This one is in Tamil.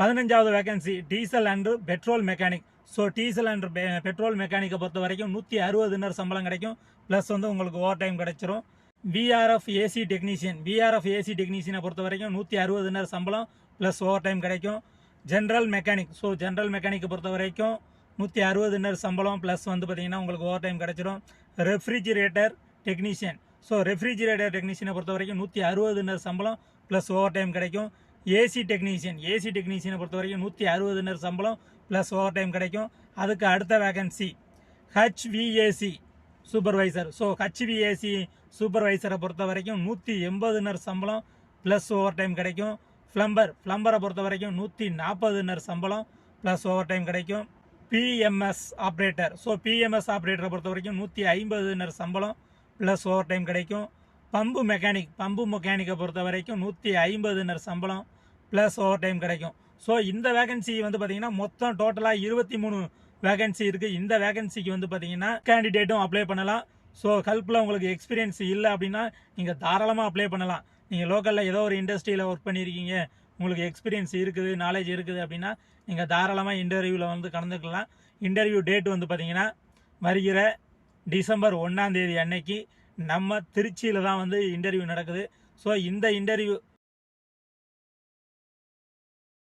பதினஞ்சாவது vacancy diesel and petrol mechanic so diesel and petrol மெக்கானிக்கை பொறுத்த வரைக்கும் நூற்றி அறுபதுனர் சம்பளம் கிடைக்கும். ப்ளஸ் வந்து உங்களுக்கு ஓவர் டைம் கிடைச்சிரும் VRF AC technician VRF AC டெக்னீஷியனை பொறுத்த வரைக்கும் நூற்றி அறுபதுனர் சம்பளம். ப்ளஸ் ஓவர் டைம் கிடைக்கும் ஜென்ரல் மெக்கானிக் ஸோ ஜென்ரல் மெக்கானிக்கை பொறுத்த வரைக்கும் நூற்றி அறுபதுனர் சம்பளம். ப்ளஸ் வந்து பார்த்திங்கன்னா உங்களுக்கு ஓவர் டைம் கிடைச்சிரும் ரெஃப்ரிஜிரேட்டர் டெக்னீஷியன் ஸோ ரெஃப்ரிஜிரேட்டர் டெக்னீஷியனை பொறுத்த வரைக்கும் நூற்றி அறுபதுனர் சம்பளம். ப்ளஸ் ஓவர் டைம் கிடைக்கும். ஏசி டெக்னீஷியன் ஏசி டெக்னீஷியனை பொறுத்த வரைக்கும் நூற்றி அறுபதுனர் சம்பளம் ப்ளஸ் ஓவர் டைம் கிடைக்கும். அதுக்கு அடுத்த vacancy HVAC supervisor so HVAC சூப்பர்வைசரை பொறுத்த வரைக்கும் நூற்றி எண்பதுனர் சம்பளம் ப்ளஸ் ஓவர் டைம் கிடைக்கும். ஃப்ளம்பர் ஃப்ளம்பரை பொறுத்த வரைக்கும் நூற்றி நாற்பதுனர் சம்பளம் ப்ளஸ் ஓவர் டைம் கிடைக்கும் பிஎம்எஸ் ஆப்ரேட்டர் ஸோ பிஎம்எஸ் ஆப்ரேட்டரை பொறுத்த வரைக்கும் நூற்றி ஐம்பதுனர் சம்பளம் ப்ளஸ் ஓவர் டைம் கிடைக்கும். பம்பு மெக்கானிக் பம்பு மெக்கானிக்கை பொறுத்த வரைக்கும் நூற்றி ஐம்பதுனர் சம்பளம் ப்ளஸ் ஓவர் டைம் கிடைக்கும். ஸோ இந்த வேகன்சி வந்து பார்த்தீங்கன்னா மொத்தம் டோட்டலாக இருபத்தி மூணு வேகன்சி இருக்குது இந்த வேகன்சிக்கு வந்து பார்த்தீங்கன்னா கேண்டிடேட்டும் அப்ளை பண்ணலாம். ஸோ ஹெல்ப்பில் உங்களுக்கு எக்ஸ்பீரியன்ஸ் இல்லை அப்படின்னா நீங்கள் தாராளமாக அப்ளை பண்ணலாம். நீங்கள் லோக்கலில் ஏதோ ஒரு இண்டஸ்ட்ரியில் ஒர்க் பண்ணியிருக்கீங்க உங்களுக்கு எக்ஸ்பீரியன்ஸ் இருக்குது நாலேஜ் இருக்குது அப்படின்னா நீங்கள் தாராளமாக இன்டர்வியூவில் வந்து கலந்துக்கலாம். இன்டர்வியூ டேட் வந்து பார்த்தீங்கன்னா வருகிற டிசம்பர் ஒன்றாந்தேதி அன்னைக்கு நம்ம திருச்சியில் தான் வந்து இன்டர்வியூ நடக்குது. ஸோ இந்த இன்டர்வியூ